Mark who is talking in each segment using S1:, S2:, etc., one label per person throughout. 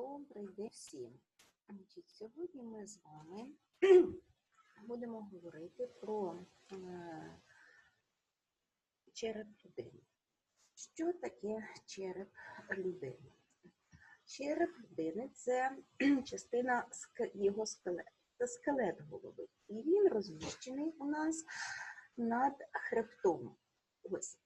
S1: Добрий день всім. Сьогодні ми з вами будемо говорити про е, череп людини. Що таке череп людини? Череп людини це частина його скелету, це скелет голови. І він розміщений у нас над хребтом. Ось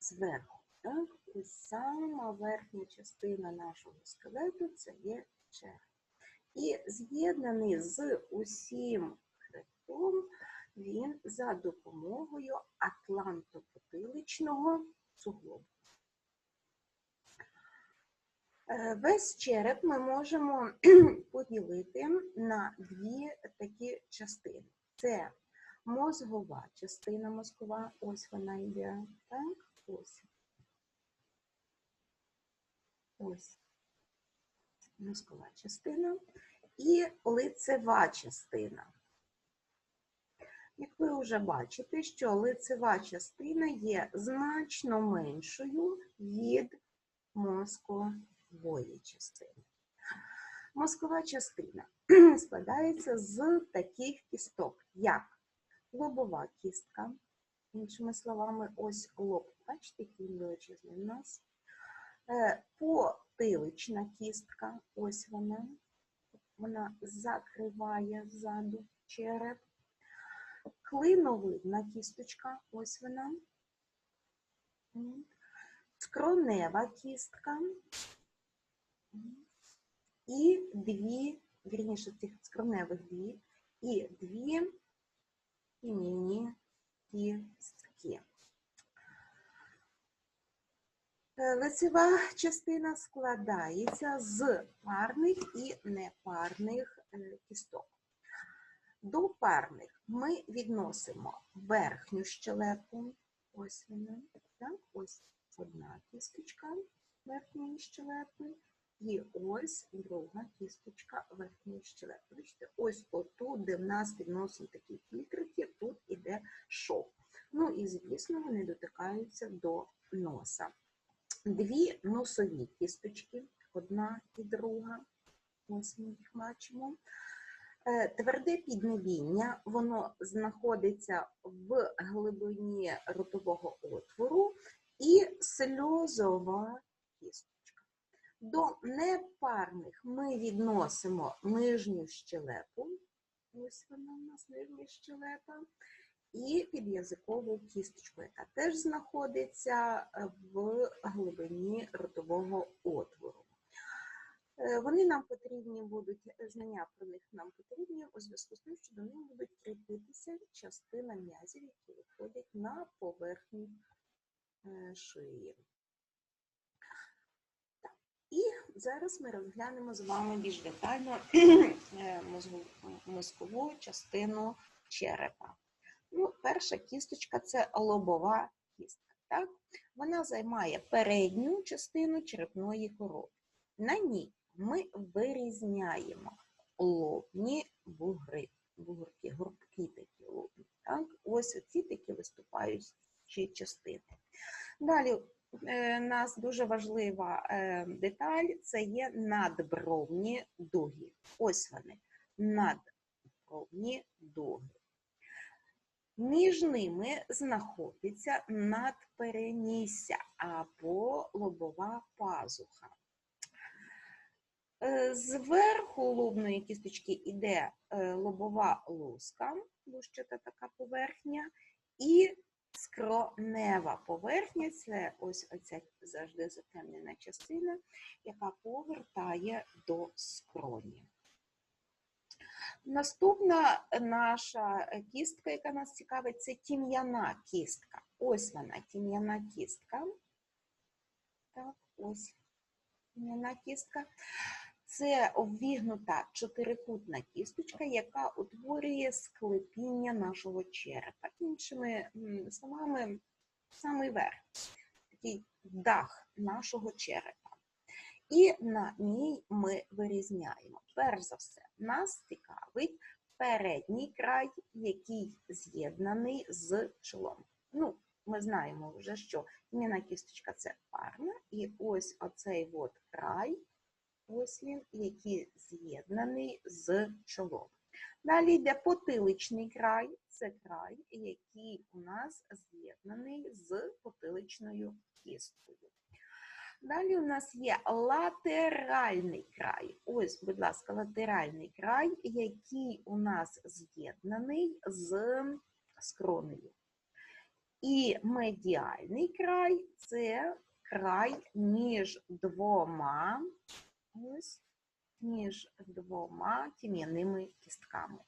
S1: зверху. Так? І сама верхня частина нашого скелету це є череп. І з'єднаний з усім хребтом він за допомогою атлантопотиличного суглобу. Е, Весь череп ми можемо поділити на дві такі частини. Це мозгова частина мозкова, ось вона йде, так, ось. Ось мозкова частина і лицева частина. Як ви вже бачите, що лицева частина є значно меншою від мозкової частини. Мозкова частина складається з таких кісток, як лобова кістка, іншими словами, ось лоб, бачите, який величезний у нас. Е, Потилична кістка, ось вона, вона закриває ззаду череп. Клиновидна кісточка, ось вона. Скронева кістка. І дві, вірніше, цих скроневих дві, і дві іменні кістки. Е, Лицева частина складається з парних і непарних е, кісток. До парних ми відносимо верхню щелепу, ось вона, так, ось одна кісточка верхньої щелепи, і ось друга кісточка верхньої щелепи. Бачите, ось отут, де в нас відносимо такі фільтрики, тут іде шов. Ну і, звісно, вони дотикаються до носа дві носові кісточки, одна і друга. Ось ми їх бачимо. Е, Тверде піднебіння, воно знаходиться в глибині ротового отвору і сльозова кісточка. До непарних ми відносимо нижню щелепу. Ось вона у нас нижня щелепа і під'язикову кісточку, яка теж знаходиться е, в глибині ротового отвору. Е, Вони нам потрібні будуть, е, знання про них нам потрібні у зв'язку з тим, що до них будуть кріпитися частина м'язів, які виходять на поверхню шиї. І зараз ми розглянемо з вами більш детально мозкову частину черепа. Ну, перша кісточка це лобова кістка. Так? Вона займає передню частину черепної коробки. На ній ми вирізняємо лобні бугри, бугорки, горбки такі лобні. Так? Ось оці такі виступаючі частини. Далі е, у нас дуже важлива е, деталь це є надбровні дуги. Ось вони, надбровні. Між ними знаходиться надперенісся або лобова пазуха. Е, Зверху лобної кісточки йде е, лобова луска, лущата така поверхня, і скронева поверхня це ось оця завжди затемнена частина, яка повертає до скроні. Наступна наша кістка, яка нас цікавить, це тім'яна кістка. Ось вона, тім'яна кістка. Так, ось тім'яна кістка. Це обвігнута чотирикутна кісточка, яка утворює склепіння нашого черепа. Іншими словами, самий верх, такий дах нашого черепа. І на ній ми вирізняємо. Перш за все, нас цікавить передній край, який з'єднаний з чолом. Ну, ми знаємо вже, що ім'яна кісточка це парна, і ось оцей от край ось він, який з'єднаний з чолом. Далі йде потиличний край, це край, який у нас з'єднаний з потиличною кісткою. Далі у нас є латеральний край. Ось, будь ласка, латеральний край, який у нас з'єднаний з скронею. І медіальний край це край між двома, ось, між двома тім'яними кістками.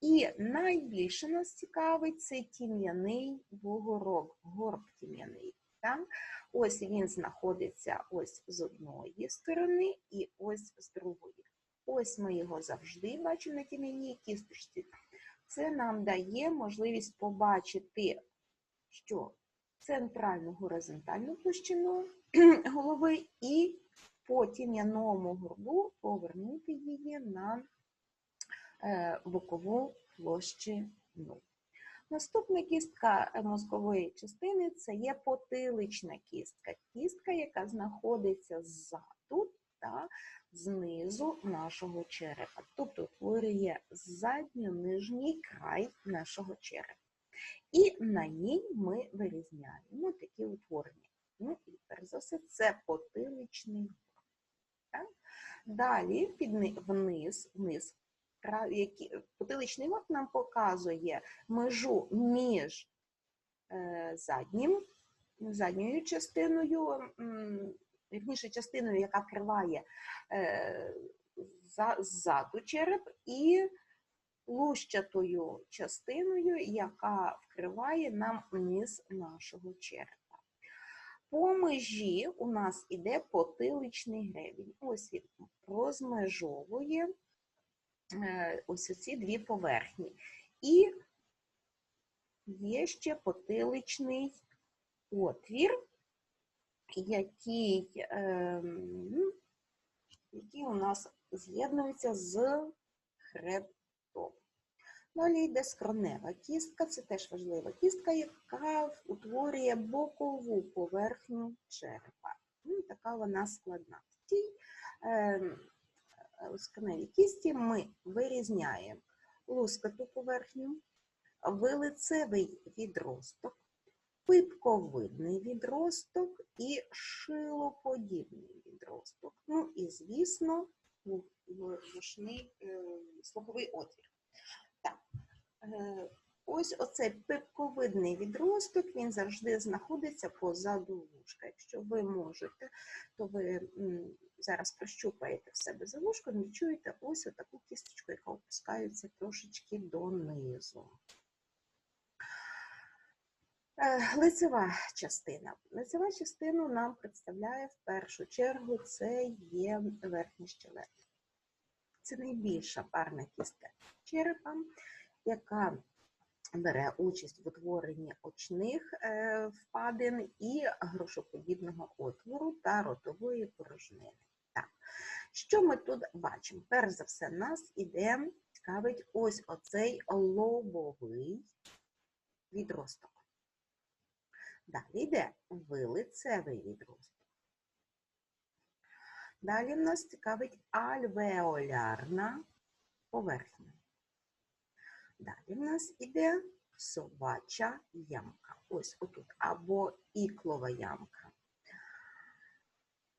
S1: І найбільше нас цікавить це тім'яний бугорок, горб тім'яний. Так? Ось він знаходиться ось з одної сторони і ось з другої. Ось ми його завжди бачимо на тім'яній кісточці. Це нам дає можливість побачити, що центральну горизонтальну площину голови і по тім'яному горбу повернути її на е, бокову площину. Наступна кістка е, мозкової частини це є потилична кістка. Кістка, яка знаходиться ззаду та знизу нашого черепа, тобто утворює задньо-нижній край нашого черепа. І на ній ми вирізняємо такі утворення. Ну і перш за все, це потиличний. Так? Далі під вниз, вниз потиличний горб нам показує межу між е, заднім, задньою частиною, вірніше частиною, яка вкриває е, за- ззаду череп, і лущатою частиною, яка вкриває нам низ нашого черепа. По межі у нас іде потиличний гребінь. Ось він розмежовує ось ці дві поверхні. І є ще потиличний отвір, ем, який у нас з'єднується з хребтом. Далі йде скронева кістка, це теж важлива кістка, яка утворює бокову поверхню черепа. Ну, така вона складна. Е, кісті ми вирізняємо лускату поверхню, вилицевий відросток, пипковидний відросток і шилоподібний відросток. Ну і, звісно, ву- вушний е, слуховий отвір. Так. е, Ось оцей пипковидний відросток, він завжди знаходиться позаду вушка. Якщо ви можете, то ви зараз прощупаєте в себе за вушком і чуєте ось отаку кісточку, яка опускається трошечки донизу. Е, Лицева частина. Лицева частину нам представляє в першу чергу це є верхня щелепа. Це найбільша парна кістка черепа, яка бере участь в утворенні очних е, впадин і грошоподібного отвору та ротової порожнини. Так. Що ми тут бачимо? Перш за все, нас іде, цікавить ось оцей лобовий відросток. Далі йде вилицевий відросток. Далі в нас цікавить альвеолярна поверхня. Далі в нас іде собача ямка. Ось отут, або іклова ямка.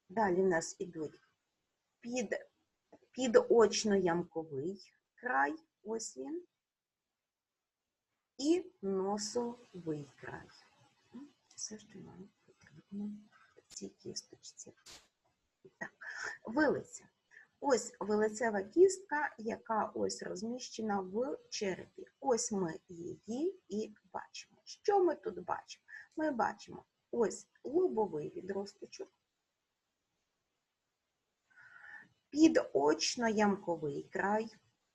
S1: Далі в нас ідуть під, підочно-ямковий край, ось він, і носовий край. Ну, Все, що нам потрібно в цій кісточці. Так, вилиця. Ось вилицева кістка, яка ось розміщена в черепі. Ось ми її і бачимо. Що ми тут бачимо? Ми бачимо ось лобовий відросточок, підочно-ямковий край,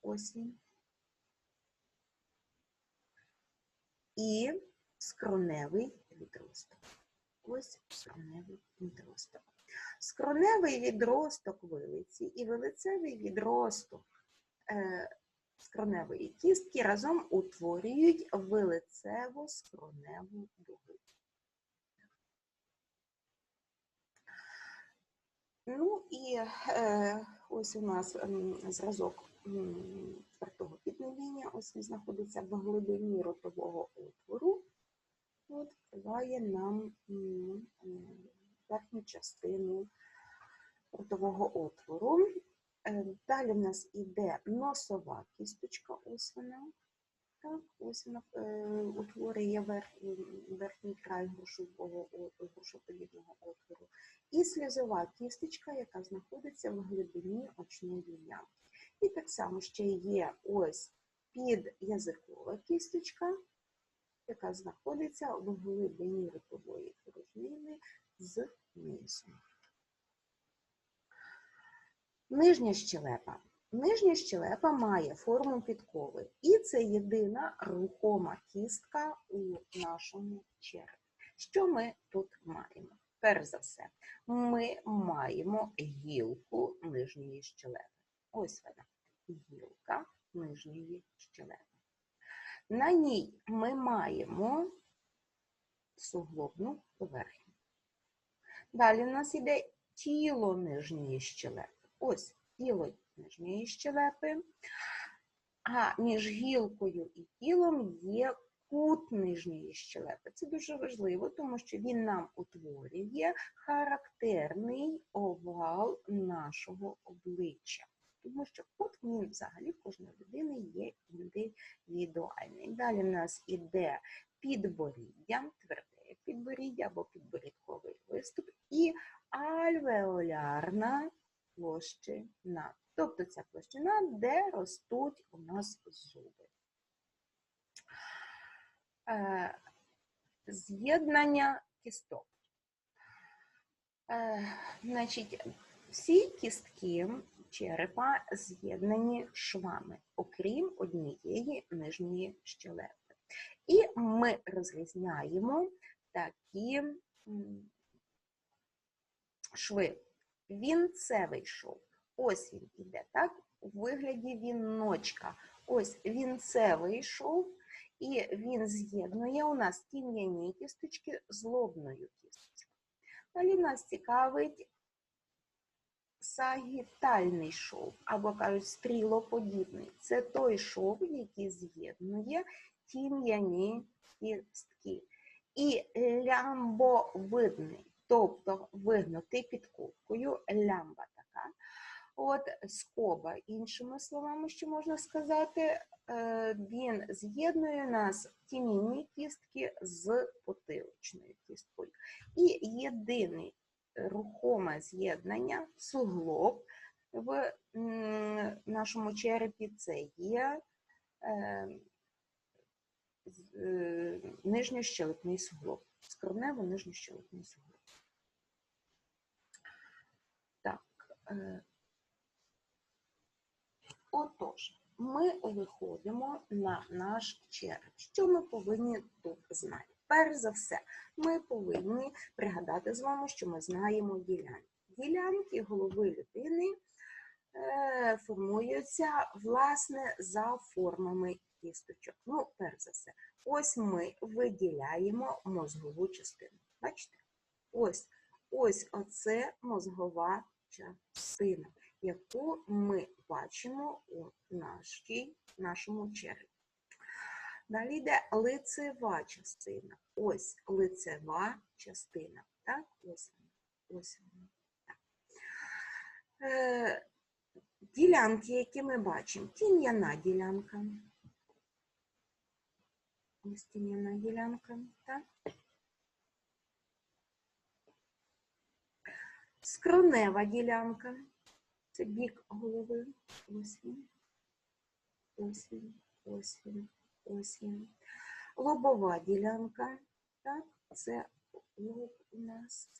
S1: ось він, і скроневий відросток. Ось скроневий відросток. Скроневий відросток вилиці і вилицевий відросток е, скроневої кістки разом утворюють вилицево-скроневу дугу. Ну і е, ось у нас зразок твердого піднебіння. Ось він знаходиться в глибині ротового отвору. От, вкриває нам м, верхню частину ротового отвору. Е, Далі в нас іде носова кісточка, ось вона. Так, ось е, утворює верх, верхній край грушового грушоподібного отвору. І сльозова кісточка, яка знаходиться в глибині очної ямки. І так само ще є ось підязикова кісточка, яка знаходиться в глибині ротової порожнини знизу. Нижня щелепа. Нижня щелепа має форму підкови, і це єдина рухома кістка у нашому черепі. Що ми тут маємо? Перш за все, ми маємо гілку нижньої щелепи. Ось вона, гілка нижньої щелепи. На ній ми маємо суглобну поверхню. Далі в нас іде тіло нижньої щелепи. Ось тіло нижньої щелепи, а між гілкою і тілом є кут нижньої щелепи. Це дуже важливо, тому що він нам утворює характерний овал нашого обличчя. Тому що кут він взагалі в кожної людини є індивідуальний. Далі в нас іде підборіддя, тверде підборіддя або підборідковий виступ, і альвеолярна площина. Тобто ця площина, де ростуть у нас зуби. Е, З'єднання кісток. Е, Значить, всі кістки черепа з'єднані швами, окрім однієї нижньої щелепи. І ми розрізняємо такі м, шви. Вінцевий шов. Ось він іде, так? У вигляді віночка. Ось вінцевий шов, і він з'єднує у нас тім'яні кісточки з лобною кісточкою. Далі нас цікавить сагітальний шов, або кажуть, стрілоподібний. Це той шов, який з'єднує тім'яні кістки. І лямбовидний, тобто вигнутий під ковкою, лямба така. От скоба, іншими словами, що можна сказати, е, він з'єднує нас тім'яні кістки з потиличною кісткою. І єдиний рухоме з'єднання, суглоб в нашому черепі це є е, е, нижньощелепний суглоб, скронево-нижньощелепний суглоб. Так. е, Отож, ми виходимо на наш череп. Що ми повинні тут знати? Перш за все, ми повинні пригадати з вами, що ми знаємо ділянки. Ділянки голови людини е, формуються, власне, за формами кісточок. Ну, перш за все, ось ми виділяємо мозгову частину. Бачите? Ось, ось оце мозгова частина яку ми бачимо у нашій, нашому черепі. Далі йде лицева частина. Ось лицева частина. Так, ось. Ось вона. Так. Е, ділянки, які ми бачимо, тім'яна ділянка. Ось тім'яна ділянка. Так. Скронева ділянка. Це бік голови. Ось він. Ось він, ось. Лобова ділянка. Так, це лоб у нас.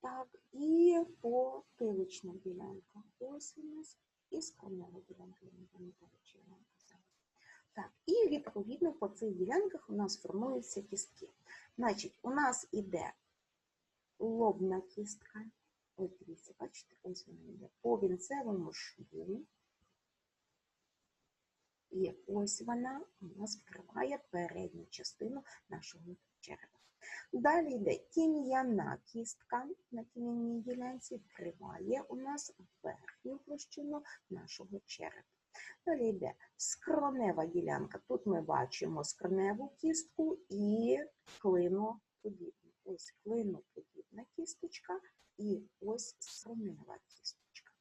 S1: Так, і потилична ділянка. Ось у нас. І скронева ділянка. Я не пам'ятаю, чи вам казала. Так, і відповідно по цих ділянках у нас формуються кістки. Значить, у нас іде лобна кістка. Ось дивіться, бачите, ось вона йде по вінцевому шву. І ось вона у нас вкриває передню частину нашого черепа. Далі йде тім'яна кістка на тім'яній ділянці вкриває у нас верхню площину нашого черепа. Йде скронева ділянка. Тут ми бачимо скроневу кістку і клиноподібну. Ось клиноподібна кісточка і ось скронева кісточка.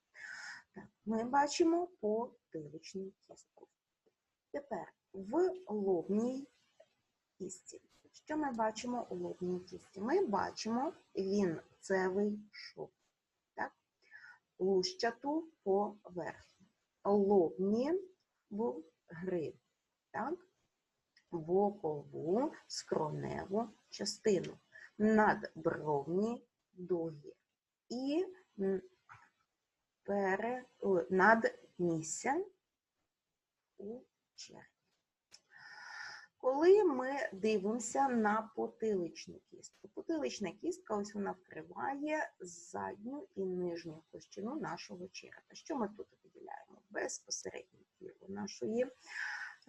S1: Так, ми бачимо потиличну кістку. Тепер в лобній кісті. Що ми бачимо у лобній кісті? Ми бачимо вінцевий шов, так? лущату поверхню. Лобні бугри, так? бокову скроневу частину, надбровні дуги і пере, надмісся у черві. Коли ми дивимося на потиличну кістку, потилична кістка ось вона вкриває задню і нижню площину нашого черепа. Що ми тут? Безпосередньо тіло нашої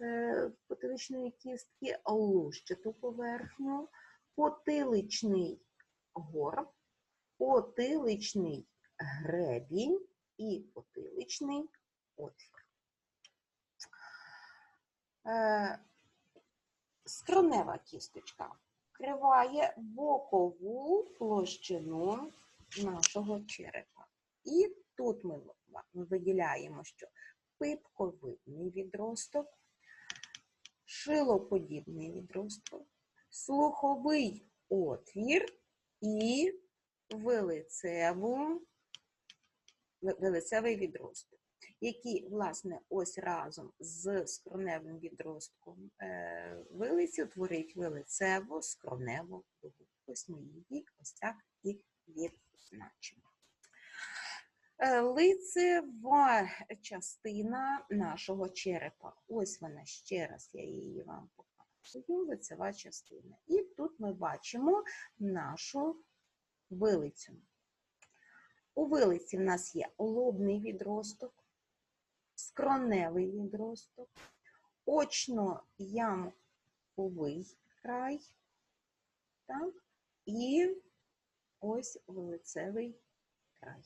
S1: е, потиличної кістки, лущату поверхню, потиличний горб, потиличний гребінь і потиличний отвір. Е, скронева кісточка вкриває бокову площину нашого черепа. І тут ми в- виділяємо, що пипковидний відросток, шилоподібний відросток, слуховий отвір і вилицеву, ви- вилицевий відросток, які, власне, ось разом з скроневим відростком е, вилиці утворюють вилицеву скроневу дугу. Ось ми її ось так і відзначимо. Е, Лицева частина нашого черепа. Ось вона ще раз, я її вам показую, лицева частина. І тут ми бачимо нашу вилицю. У вилиці в нас є лобний відросток, скроневий відросток, очно-ямковий край, так, і ось вилицевий край.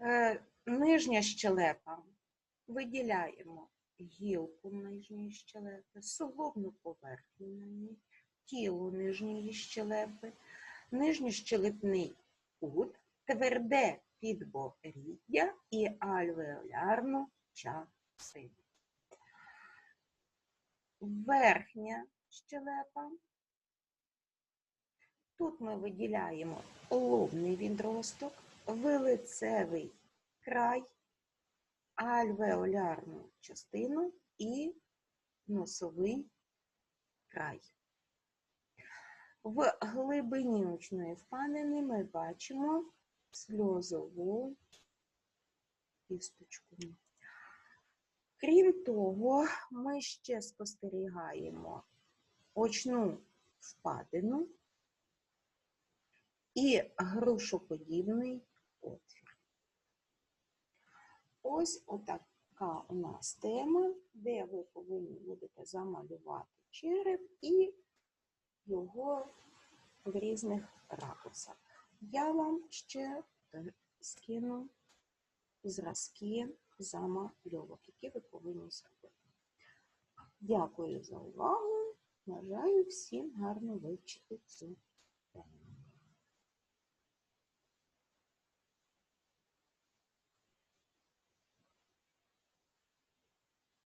S1: Е, Нижня щелепа. Виділяємо гілку нижньої щелепи, суглобну поверхню на ній, тіло нижньої щелепи, нижньощелепний кут, тверде підборіддя і альвеолярну частину. Верхня щелепа. Тут ми виділяємо лобний відросток, вилицевий край, альвеолярну частину і носовий край. В глибині очної впадини ми бачимо сльозову кісточку. Крім того, ми ще спостерігаємо очну впадину і грушоподібний отвір. Ось отака у нас тема, де ви повинні будете замалювати череп і його в різних ракурсах. Я вам ще скину зразки замальовок, які ви повинні зробити. Дякую за увагу. Бажаю всім гарно вивчити цю